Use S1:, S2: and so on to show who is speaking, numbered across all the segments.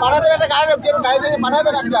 S1: পাঠাতে একটা গাড়ি গাড়ি পাঠাতে একটা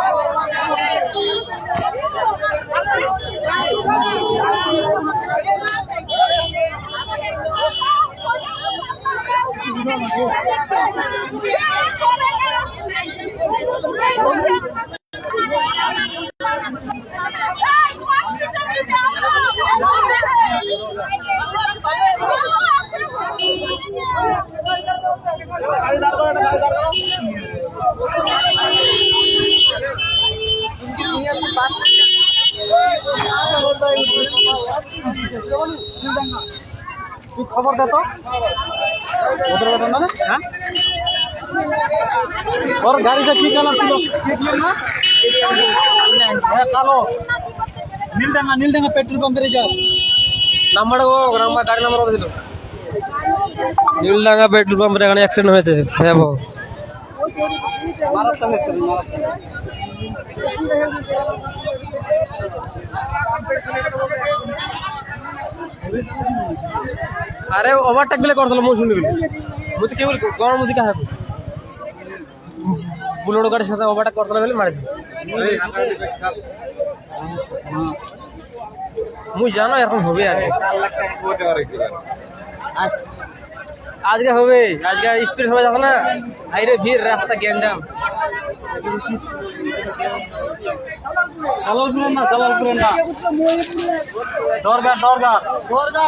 S1: তুই খবর দে তো। ওদের বেতন না হ্যাঁ? ওর গাড়িটা কি কালার ছিল? হ্যাঁ কালো। নীলডাঙ্গা নীলডাঙ্গা পেট্রোল পাম্পের যা।
S2: নাম্বার নাম্বার গাড়ি নাম্বার ছিল নীলডাঙ্গা পেট্রোল পাম্পের এখানে অ্যাক্সিডেন্ট হয়েছে ভয়াবহ।
S1: মারাত্মক হচ্ছে
S2: আরে ওভারটেকগুলো করছিল মৌসুমি গুলো মুঝে কি বলি গরম মুঝে কাহে বুলেট গাড়ির সাথে ওভারটেক করছিল বলে মারিছে মুই জানো এখন হবে আগে আজকে হবে আজকে স্পিড হবে যখন না? আইরে ভিড় রাস্তা গ্যান্ডাম।
S1: জালালপুরের না জালালপুরের না। দরগা দরগা দরগা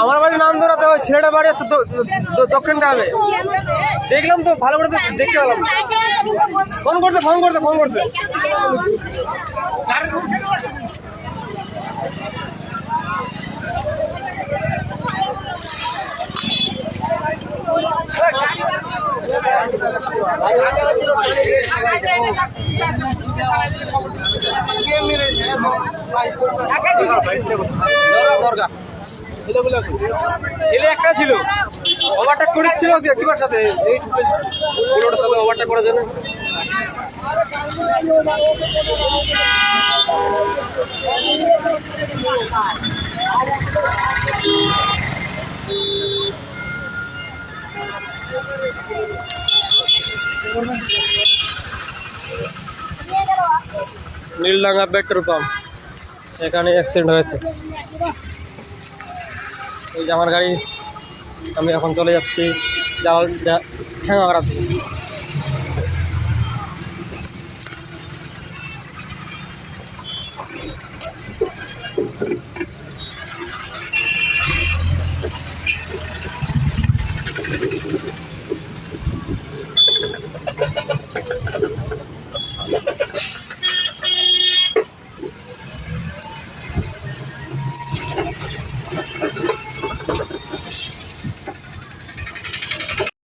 S2: আমার বাড়ি নান্দোরাতে ওই ছেলেটা বাড়ি হচ্ছে দক্ষিণ গ্রামে। দেখলাম তো ভালো করে তো দেখতে পেলাম। ফোন করতে ফোন করতে ফোন করতে। ছেলে একটা ছিল। ওভারটেক করেছিল একটিবার সাথে। এই বুলোটার সাথে ওভারটেক করার জন্য। নীলডাঙ্গা পেট্রোল পাম্প এখানে অ্যাক্সিডেন্ট হয়েছে এই যে আমার গাড়ি, আমি এখন চলে যাচ্ছি জাল ঠেঙ্গাগড়া Thank you.